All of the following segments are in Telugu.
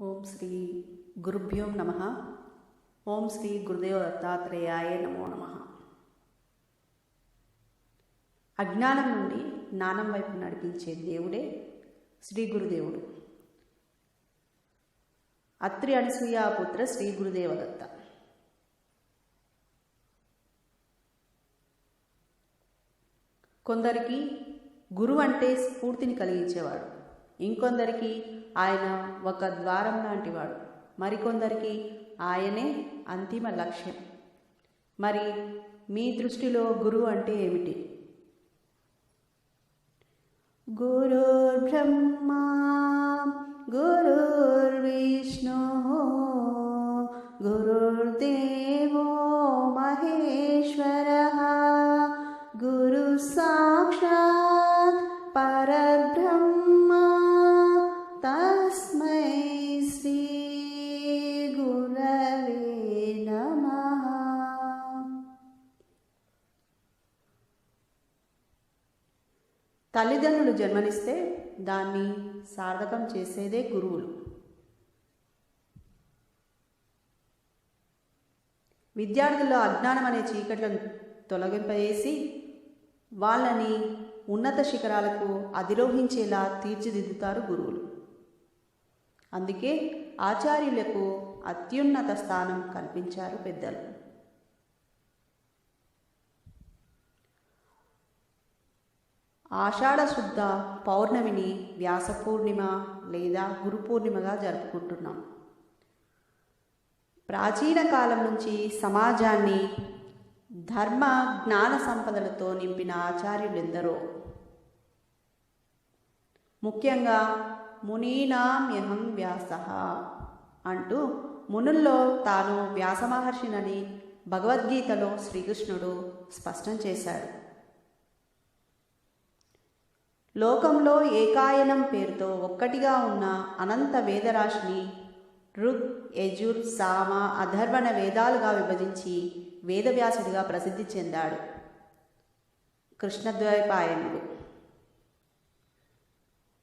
ఓం శ్రీ గురుభ్యో నమ. ఓం శ్రీ గురుదేవ దత్తాత్రేయాయ నమో నమ. అజ్ఞానం నుండి జ్ఞానం వైపు నడిపించే దేవుడే శ్రీ గురుదేవుడు. అత్రి అనసూయ పుత్ర శ్రీ గురుదేవదత్త. కొందరికి గురువు అంటే స్ఫూర్తిని కలిగించేవాడు. ఇంకొందరికి ఆయన ఒక ద్వారం లాంటివాడు. మరికొందరికి ఆయనే అంతిమ లక్ష్యం. మరి మీ దృష్టిలో గురువు అంటే ఏమిటి? గురుర్బ్రహ్మ తల్లిదండ్రులు జన్మనిస్తే దాన్ని సార్థకం చేసేదే గురువులు. విద్యార్థుల్లో అజ్ఞానం అనే చీకట్లను తొలగింపజేసి వాళ్ళని ఉన్నత శిఖరాలకు అధిరోహించేలా తీర్చిదిద్దుతారు గురువులు. అందుకే ఆచార్యులకు అత్యున్నత స్థానం కల్పించారు పెద్దలు. ఆషాఢశుద్ధ పౌర్ణమిని వ్యాస పూర్ణిమ లేదా గురు పూర్ణిమగా జరుపుకుంటున్నాం. ప్రాచీన కాలం నుంచి సమాజాన్ని ధర్మ జ్ఞాన సంపదలతో నింపిన ఆచార్యులెందరో? ముఖ్యంగా మునీనామ్యహం వ్యాస అంటూ మునుల్లో తాను వ్యాస మహర్షినని భగవద్గీతలో శ్రీకృష్ణుడు స్పష్టం చేశాడు. లోకంలో ఏకాయనం పేరుతో ఒక్కటిగా ఉన్న అనంత వేదరాశిని ఋగ్ యజుర్ సామ అధర్వణ వేదాలుగా విభజించి వేదవ్యాసుడిగా ప్రసిద్ధి చెందాడు. కృష్ణద్వైపాయనుడు.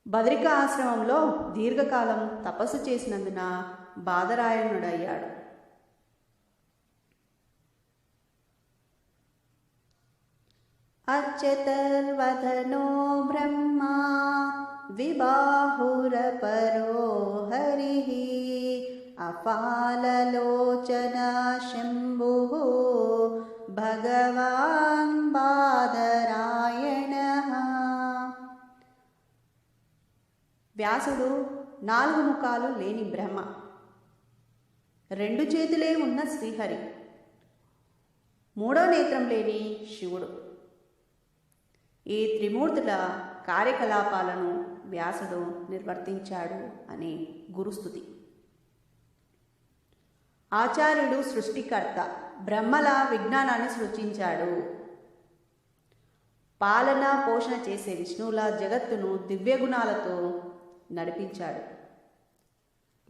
బద్రిక ఆశ్రమంలో దీర్ఘకాలం తపస్సు చేసినందున బాదరాయణుడయ్యాడు. అచ్చతర్వదనో బ్రహ్మా విబాహురపరో హరి అపాలలోచన శంభు భగవాన్ బాదరాయణ వ్యాసుడు నాలుగు ముఖాలు లేని బ్రహ్మ. రెండు చేతులే ఉన్న శ్రీహరి. మూడో నేత్రం లేని శివుడు. ఈ త్రిమూర్తుల కార్యకలాపాలను వ్యాసుడు నిర్వర్తించాడు అని గురుస్థుతి ఆచార్యుడు సృష్టికర్త బ్రహ్మల విజ్ఞానాన్ని సృష్టించాడు పాలన పోషణ చేసే విష్ణువుల జగత్తును దివ్యగుణాలతో నడిపించాడు.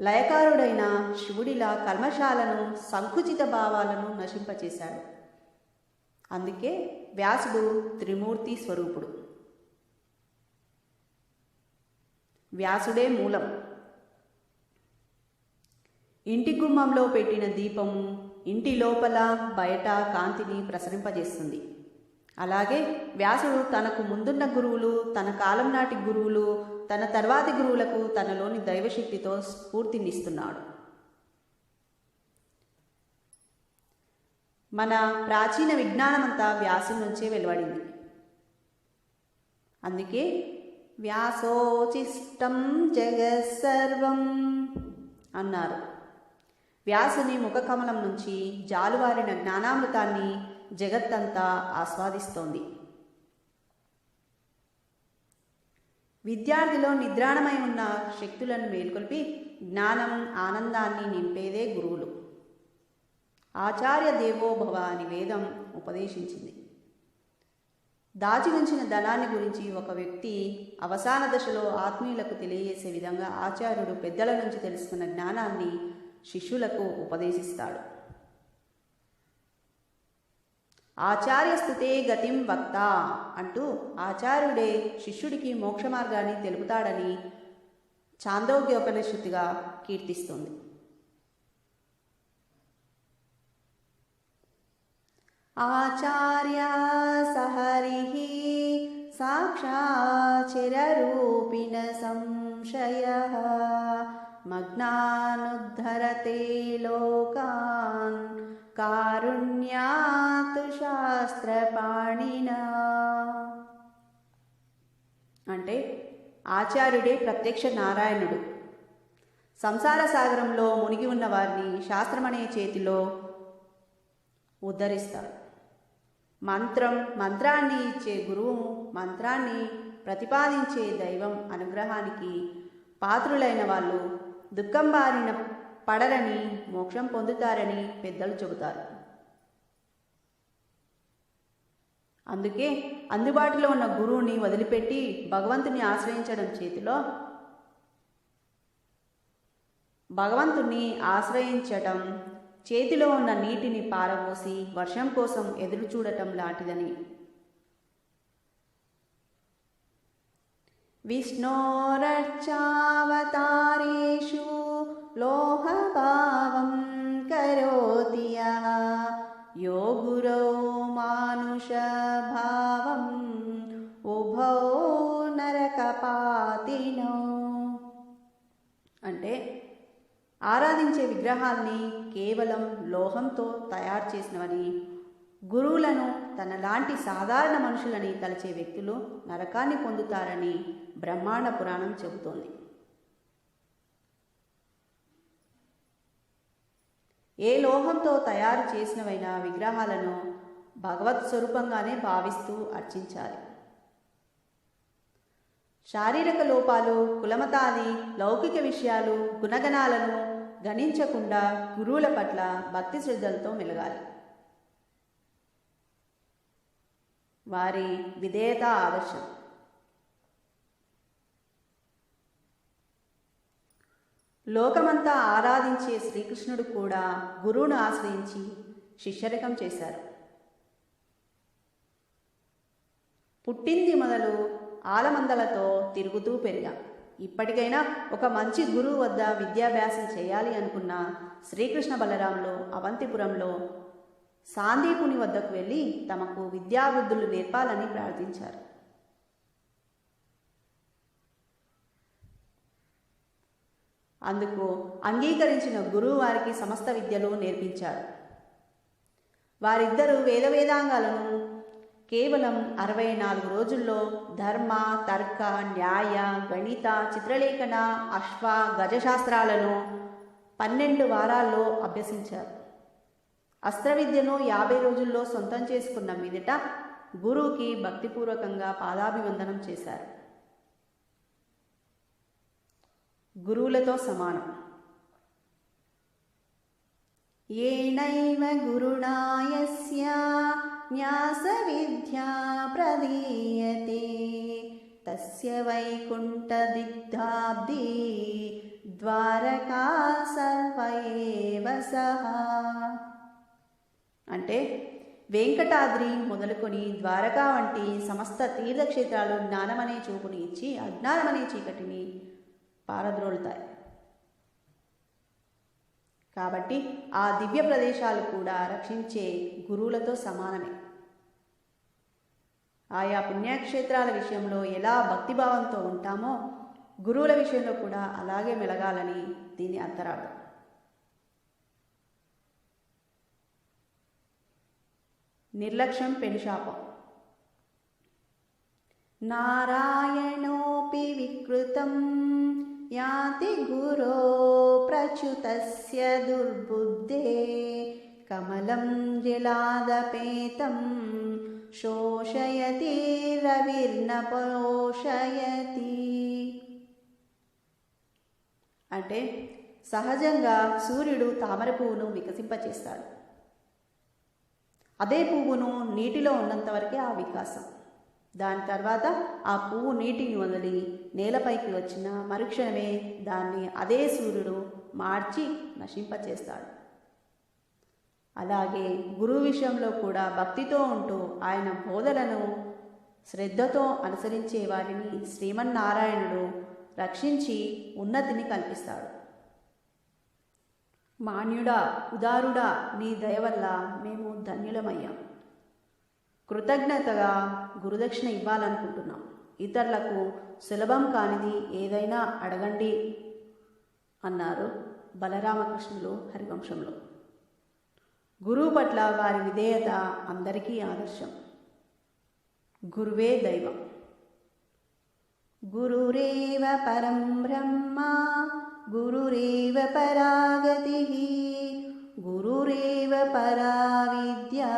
లయకారుడైన శివుడిలా కల్మశాలను సంకుచిత భావాలను నశింపచేశాడు. అందుకే వ్యాసుడు త్రిమూర్తి స్వరూపుడు. వ్యాసుడే మూలం. ఇంటి గుమ్మంలో పెట్టిన దీపము ఇంటి లోపల బయట కాంతిని ప్రసరింపజేస్తుంది. అలాగే వ్యాసుడు తనకు ముందున్న గురువులు తన కాలం నాటి గురువులు తన తర్వాతి గురువులకు తనలోని దైవశక్తితో స్ఫూర్తినిస్తున్నాడు. మన ప్రాచీన విజ్ఞానమంతా వ్యాసం నుంచే వెలువడింది. అందుకే వ్యాసోచిష్టం జగత్సర్వం అన్నారు. వ్యాసుని ముఖకమలం నుంచి జాలువారిన జ్ఞానామృతాన్ని జగత్తంతా ఆస్వాదిస్తోంది. విద్యార్థిలో నిద్రాణమై ఉన్న శక్తులను మేల్కొల్పి జ్ఞానం ఆనందాన్ని నింపేదే గురువులు. ఆచార్య దేవోభవ అని వేదం ఉపదేశించింది. దాచి ఉంచిన ధనాన్ని గురించి ఒక వ్యక్తి అవసాన దశలో ఆత్మీయులకు తెలియజేసే విధంగా ఆచార్యుడు పెద్దల నుంచి తెలుసుకున్న జ్ఞానాన్ని శిష్యులకు ఉపదేశిస్తాడు. ఆచార్యస్థుతే గతిం వక్త అంటూ ఆచార్యుడే శిష్యుడికి మోక్ష మార్గాన్ని తెలుపుతాడని చాందోగ్యోపనిషత్తుగా కీర్తిస్తుంది. ఆచార్య సహరిః సాక్షాచిరూపిణ సంశయ మగ్నానుద్ధరతే లోకాన్ కారుణ్యాతు శాస్త్రపాణినా అంటే ఆచార్యుడే ప్రత్యక్ష నారాయణుడు. సంసార సాగరంలో మునిగి ఉన్న వారిని శాస్త్రమనే చేతిలో ఉద్ధరిస్తాడు మంత్రం మంత్రాన్ని ఇచ్చే గురువు మంత్రాన్ని ప్రతిపాదించే దైవం అనుగ్రహానికి పాత్రులైన వాళ్ళు దుఃఖం బారిన పడరని మోక్షం పొందుతారని పెద్దలు చెబుతారు. అందుకే అందుబాటులో ఉన్న గురువుని వదిలిపెట్టి భగవంతుని ఆశ్రయించడం చేతిలో భగవంతుని ఆశ్రయించటం చేతిలో ఉన్న నీటిని పారబోసి వర్షం కోసం ఎదురు చూడటం లాంటిదని. విష్ణోరచావతారేషు లోహభావం కరోతి యో గురో మానుషభావం ఉభౌ నరకపాతినో. అంటే ఆరాధించే విగ్రహాల్ని కేవలం లోహంతో తయారు చేసినవని గురువులను తనలాంటి సాధారణ మనుషులని తలచే వ్యక్తులు నరకాన్ని పొందుతారని బ్రహ్మాండ పురాణం చెబుతోంది. ఏ లోహంతో తయారు చేసినవైన విగ్రహాలను భగవత్ స్వరూపంగానే భావిస్తూ అర్చించాలి. శారీరక లోపాలు కులమతాది లౌకిక విషయాలు గుణగణాలను గణించకుండా గురువుల పట్ల భక్తి శ్రద్ధలతో మెలగాలి. వారి విధేయత ఆదర్శం. లోకమంతా ఆరాధించే శ్రీకృష్ణుడు కూడా గురువును ఆశ్రయించి శిష్యరికం చేశారు. పుట్టింది మొదలు ఆలమందలతో తిరుగుతూ పెరిగాం. ఇప్పటికైనా ఒక మంచి గురువు వద్ద విద్యాభ్యాసం చేయాలి అనుకున్న శ్రీకృష్ణ బలరాములు అవంతిపురంలో సాందీపుని వద్దకు వెళ్ళి తమకు విద్యాబుద్ధులు నేర్పాలని ప్రార్థించారు. అందుకు అంగీకరించిన గురువు వారికి సమస్త విద్యలు నేర్పించారు. వారిద్దరూ వేద వేదాంగాలను కేవలం అరవై నాలుగు రోజుల్లో ధర్మ తర్క న్యాయ గణిత చిత్రలేఖన అశ్వ గజశాస్త్రాలను పన్నెండు వారాల్లో అభ్యసించారు. అస్త్రవిద్యను యాభై రోజుల్లో సొంతం చేసుకున్న మీదట గురువుకి భక్తిపూర్వకంగా పాదాభివందనం చేశారు. గురువులతో సమానం. ఏనైవ గురుణాయస్య న్యాస విద్యా ప్రదీయతే. తస్య వైకుంఠదిగ్ధాబ్ది ద్వారకా సర్వైవ సహా. అంటే వెంకటాద్రి మొదలుకొని ద్వారకా వంటి సమస్త తీర్థక్షేత్రాలు జ్ఞానమనే చూపుని ఇచ్చి అజ్ఞానమనే చీకటిని పారద్రోలుతాయి. కాబట్టి ఆ దివ్య ప్రదేశాలు కూడా రక్షించే గురువులతో సమానమే. ఆయా పుణ్యక్షేత్రాల విషయంలో ఎలా భక్తిభావంతో ఉంటామో గురువుల విషయంలో కూడా అలాగే మెలగాలని దీని అంతరాడు నిర్లక్ష్యం పెనుశాపం నారాయణోపి వికృతం యాతి గురో ప్రచ్యుతస్య దుర్బుద్ధే కమలం జలాదపేతం శోషయతి రవిర్న పోషయతి అంటే సహజంగా సూర్యుడు తామర పువ్వును వికసింపచేస్తాడు. అదే పువ్వును నీటిలో ఉన్నంత వరకే ఆ వికాసం. దాని తర్వాత ఆ పువ్వు నీటిని వదిలి నేలపైకి వచ్చిన మరుక్షణమే దాన్ని అదే సూర్యుడు మార్చి నశింపచేస్తాడు. అలాగే గురువు విషయంలో కూడా భక్తితో ఉంటూ ఆయన బోధలను శ్రద్ధతో అనుసరించే వారిని శ్రీమన్నారాయణుడు రక్షించి ఉన్నతిని కల్పిస్తాడు. మాన్యుడా ఉదారుడా నీ దయ వల్ల మేము ధన్యులమయ్యాం. కృతజ్ఞతగా గురుదక్షిణ ఇవ్వాలనుకుంటున్నాం. ఇతరులకు సులభం కానిది ఏదైనా అడగండి అన్నారు బలరామకృష్ణులు హరివంశంలో. గురువు పట్ల వారి విధేయత అందరికీ ఆదర్శం గురువే దైవం గురురేవ పరం బ్రహ్మ గురురేవ పరాగతి గురురేవ పరా విద్యా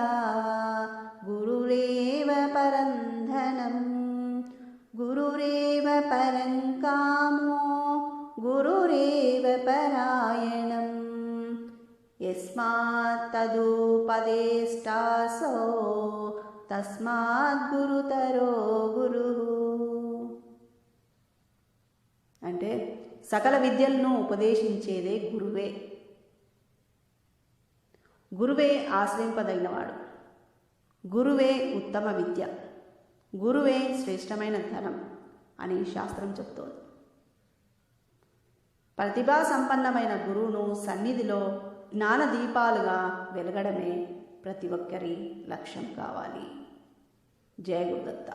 గురురేవ పరం ధనం గురురేవ పరం కామో గురురేవ యస్మాత్తదుపదేష్టాసో తస్మాత్ గురుతరో గురు అంటే సకల విద్యలను ఉపదేశించేదే గురువే. గురువే ఆశ్రయింపదగినవాడు. గురువే ఉత్తమ విద్య. గురువే శ్రేష్టమైన ధనం అని శాస్త్రం చెప్తోంది. ప్రతిభా సంపన్నమైన గురువును సన్నిధిలో జ్ఞాన దీపాలుగా వెలగడమే ప్రతి ఒక్కరి లక్ష్యం కావాలి. జయ గురుదత్త.